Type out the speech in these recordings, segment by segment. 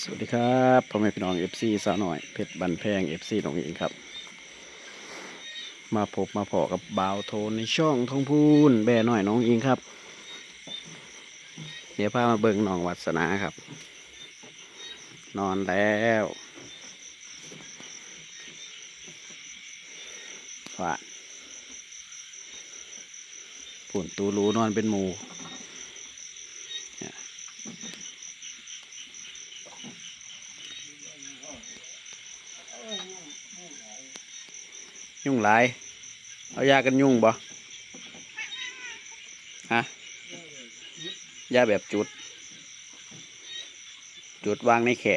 สวัสดีครับพ่อแม่พี่น้องเอฟซีสาวหน่อยเพชรบันแพงเอฟซีน้องเองครับ มาพบมาพอกับบ่าวโทนในช่องทองพูนแบ่หน่อยน้องอิงครับ เดี๋ยวพามาเบิ่งน้องวัสนาครับ นอนแล้วว่าปุ่นตูรูนอนเป็นหมู ยุ่งหลาย เอายากันยุ่งบ่ฮะยาแบบจุด จุดวางในแข่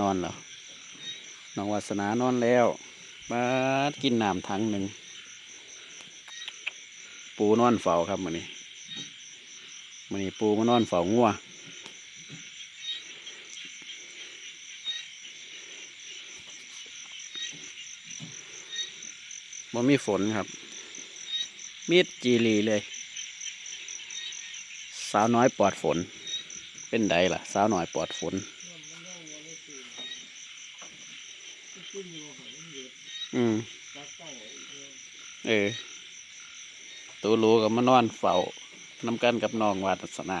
นอนเหรอน้องวาสนานอนแล้วมากินน้ำถังหนึ่ง ปูนอนเฝ้าครับมื้อนี้มื้อนี้ปูมานอนเฝ้างัว บ่มีฝนครับ มีดจีรีเลย สาวน้อยปลอดฝน เป็นไดล่ะ สาวน้อยปลอดฝน อืม เออตูรู้กับมานอนเฝ้าน้ำกันกับน้องวาสนา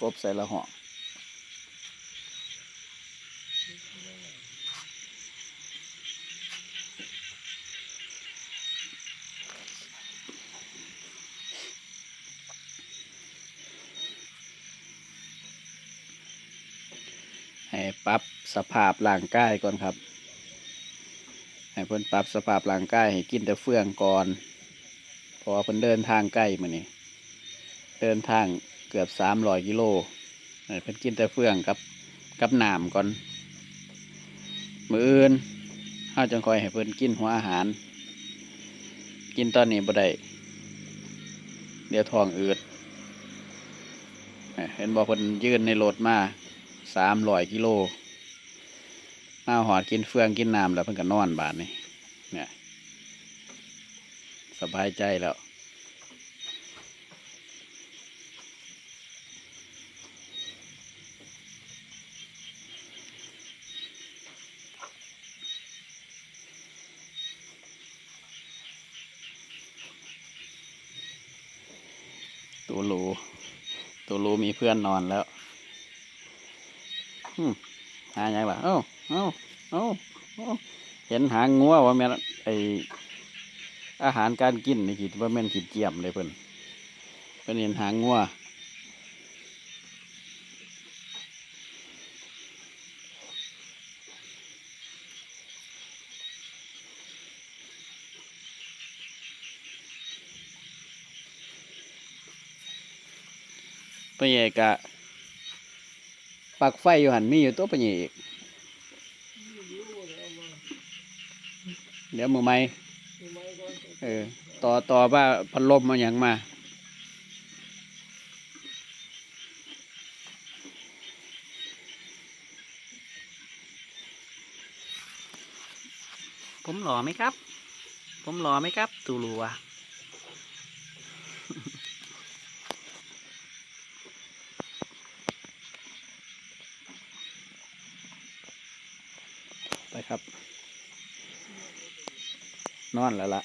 กบใส่ละห่อให้ปรับสภาพร่างกายก่อนครับ ให้เพิ่นปรับสภาพร่างกายให้กินแต่เฟื่องก่อน พอเพิ่นเดินทางใกล้มานี่เดินทาง เกือบสามร้อยกิโลให้เพิ่นกินแต่เฟืองกับกับน้ำก่อน มืออื่นห้าจังคอยให้เพิ่นกินหัวอาหาร กินตอนนี้บ่ได้เดี๋ยวท้องอืดเห็นบอกเพิ่นยืนในรถมาสามร้อยกิโลมาหอดกินเฟืองกินน้ำแล้วเพิ่นก็นอนบาดนี่เนี่ยสบายใจแล้ว ตัวรูตัวรูมีเพื่อนนอนแล้วอืมหายังล่ะเอ้าเอ้าเอ้าเอ้าเห็นหางงัวว่าแม่ไออาหารการกินนี่คิดว่าแม่นขีดเจียมเลยเพิ่นเพิ่นเห็นหางงัว ปะเยกะปักไฟอยู่หันมีอยู่ตัวปะเยอีกเดี๋ยวมือไม้เออต่อต่อว่าพัดลมมาอย่างมาผมหล่อไหมครับ ผมหล่อไหมครับ ตูรัว นครับ นอนแล้วละ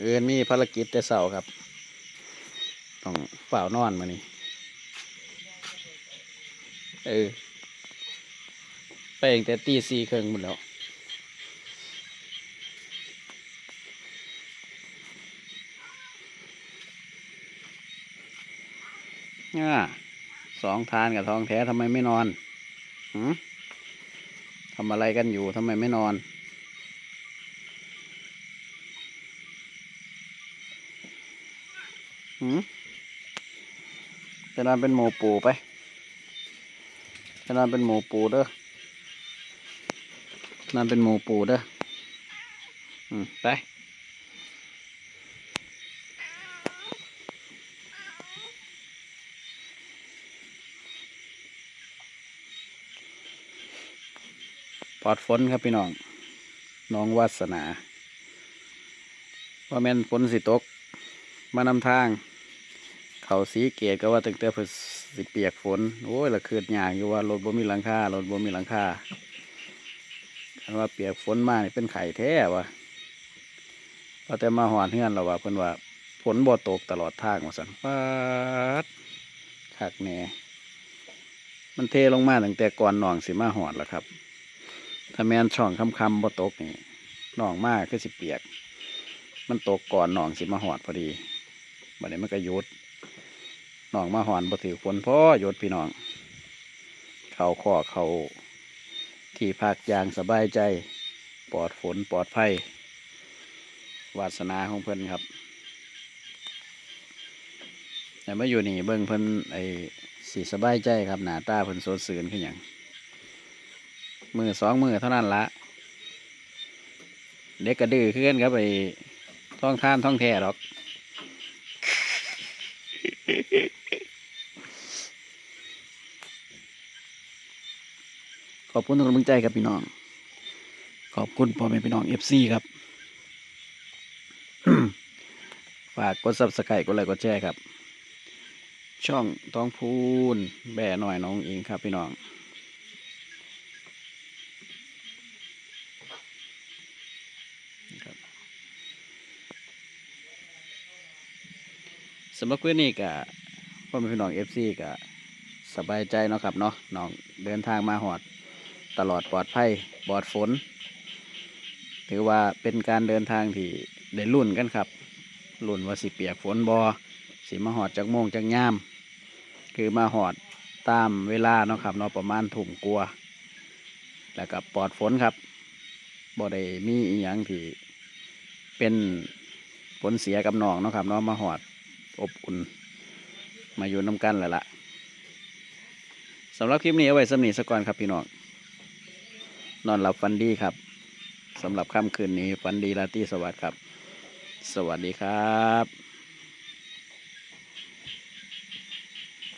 เอือนมีภารกิจแต่เสาครับ ต้องเป่านอนมานี่เออไปเงแต่ตีสี่เครื่องหมดแล้วนี่ฮะสองทานกับทองแท้ทำไมไม่นอน ทำอะไรกันอยู่ทำไมไม่นอน หืมไปนอนเป็นหมูปูไป ไปนอนเป็นหมูปูเด้อนอนเป็นหมูปูเด้อ อืม ไป ปลอดฝนครับพี่น้อง น้องวาสนา ว่าแม่นฝนสิตก มานำทาง เขาสีเกตก็ว่าตั้งแต่เพิ่นสิเปียกฝน โอ้ยละคืดยากอยู่ว่ารถบ่มีหลังคารถบ่มีหลังคาคันว่าเปียกฝนมานี่เป็นไข่แท้วะพอแต่มาหอนเฮือนเราว่าเพิ่นว่าฝนบ่ตกตลอดทางว่าซั่นปาดคักแหน่มันเทลงมาตั้งแต่ก่อนนองสิมาหอดแล้วครับ ถ้าแมนช่องคำคำบ่ตกนี่หนองมากคือสิเปียก มันตกก่อนหนองสิมาหอดพอดีบัดนี้มันก็หยุดหนองมาหอนบ่ถือฝนพ่อหยุดพี่น้อง เขาข้อเขาที่พักอย่างสบายใจ ปลอดฝนปลอดภัยวาสนาของเพิ่นครับแต่มาอยู่นี่เบิ่งเพิ่นไอ้สีสบายใจครับหนาตาเพิ่นสดชื่นขึ้นอย่าง มือสองมือเท่านั้นละเด็กกระดื้อขึ้นครับไปท่องท่านท่องแท้หรอกขอบคุณทุกกำลังใจครับพี่น้อง ขอบคุณพ่อแม่พี่น้องเอฟซีครับ ฝากกดซับสไครต์กดไลค์กดแชร์ครับ ช่องต้องพูนแบ่หน่อยน้องเองครับพี่น้อง ครับ สำหรับคืนนี้ก็พ่อแม่พี่น้องเอฟซีก็สบายใจเนาะครับเนาะน้องเดินทางมาหอดตลอดปลอดภัยปลอดฝน ถือว่าเป็นการเดินทางที่ได้รุ่นกันครับรุ่นว่าสิเปียกฝนบอสิมาหอดจากโมงจากยาม คือมาหอดตามเวลาเนาะครับเนาะประมาณถุ่มกลัว แล้วก็ปลอดฝนครับบ่ได้มีอีหยังที่เป็นผลเสียกับน้องเนาะครับเนาะมาหอด อบอุ่น มาอยู่น้ำกันแล้วล่ะสำหรับคลิปนี้เอาไว้สำนีสก่อนครับพี่น้องนอนหลับฝันดีครับสำหรับค่ำคืนนี้ฝันดีราตรีสวัสดิ์ครับ สวัสดีครับ